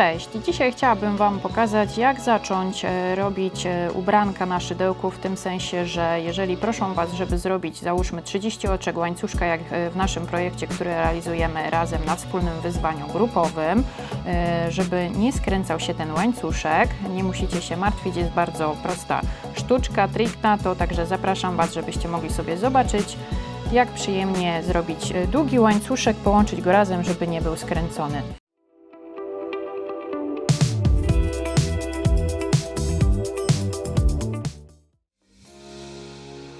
Cześć! Dzisiaj chciałabym Wam pokazać, jak zacząć e, robić e, ubranka na szydełku, w tym sensie, że jeżeli proszą Was, żeby zrobić, załóżmy 30 oczek łańcuszka, jak e, w naszym projekcie, który realizujemy razem na wspólnym wyzwaniu grupowym, żeby nie skręcał się ten łańcuszek, nie musicie się martwić, jest bardzo prosta sztuczka, trik na to, także zapraszam Was, żebyście mogli sobie zobaczyć, jak przyjemnie zrobić długi łańcuszek, połączyć go razem, żeby nie był skręcony.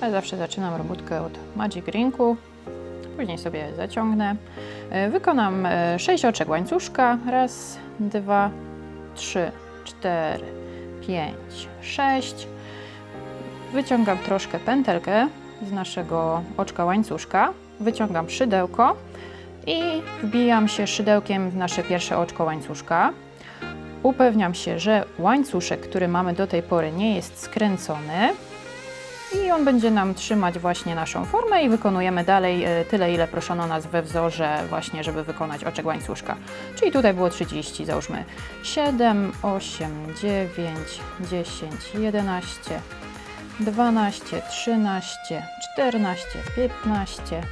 Ja zawsze zaczynam robótkę od Magic Rinku, później sobie zaciągnę. E, Wykonam 6 oczek łańcuszka. Raz, dwa, trzy, cztery, pięć, sześć. Wyciągam troszkę pętelkę z naszego oczka łańcuszka. Wyciągam szydełko i wbijam się szydełkiem w nasze pierwsze oczko łańcuszka. Upewniam się, że łańcuszek, który mamy do tej pory, nie jest skręcony. I on będzie nam trzymać właśnie naszą formę i wykonujemy dalej e, tyle, ile proszono nas we wzorze właśnie, żeby wykonać oczek łańcuszka. Czyli tutaj było 30, załóżmy 7, 8, 9, 10, 11, 12, 13, 14, 15,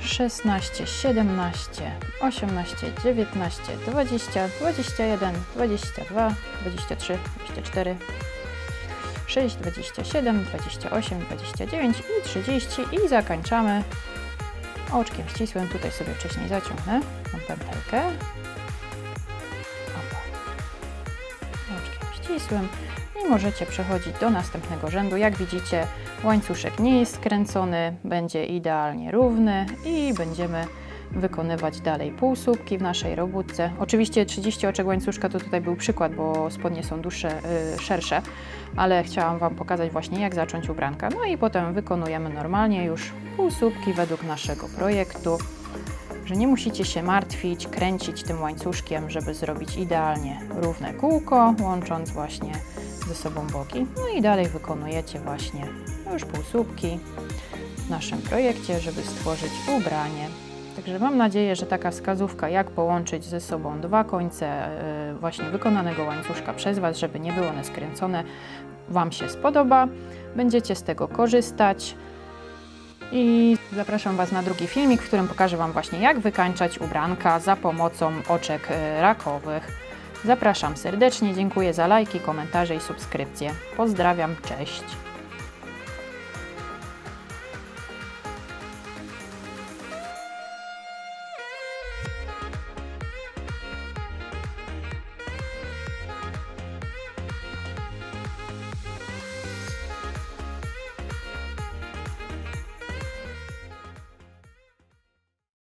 16, 17, 18, 19, 20, 21, 22, 23, 24, 6, 27, 28, 29 i 30 i zakończamy oczkiem ścisłym. Tutaj sobie wcześniej zaciągnę tą pętelkę. Oczkiem ścisłym i możecie przechodzić do następnego rzędu. Jak widzicie łańcuszek nie jest skręcony, będzie idealnie równy i będziemy wykonywać dalej półsłupki w naszej robótce. Oczywiście 30 oczek łańcuszka to tutaj był przykład, bo spodnie są dłuższe, y, szersze, ale chciałam Wam pokazać właśnie jak zacząć ubranka. No i potem wykonujemy normalnie już półsłupki według naszego projektu, że nie musicie się martwić, kręcić tym łańcuszkiem, żeby zrobić idealnie równe kółko, łącząc właśnie ze sobą boki. No i dalej wykonujecie właśnie już półsłupki w naszym projekcie, żeby stworzyć ubranie. Także mam nadzieję, że taka wskazówka, jak połączyć ze sobą dwa końce e, właśnie wykonanego łańcuszka przez Was, żeby nie było one skręcone, Wam się spodoba. Będziecie z tego korzystać. I zapraszam Was na drugi filmik, w którym pokażę Wam właśnie, jak wykańczać ubranka za pomocą oczek e, rakowych. Zapraszam serdecznie, dziękuję za lajki, komentarze i subskrypcje. Pozdrawiam, cześć!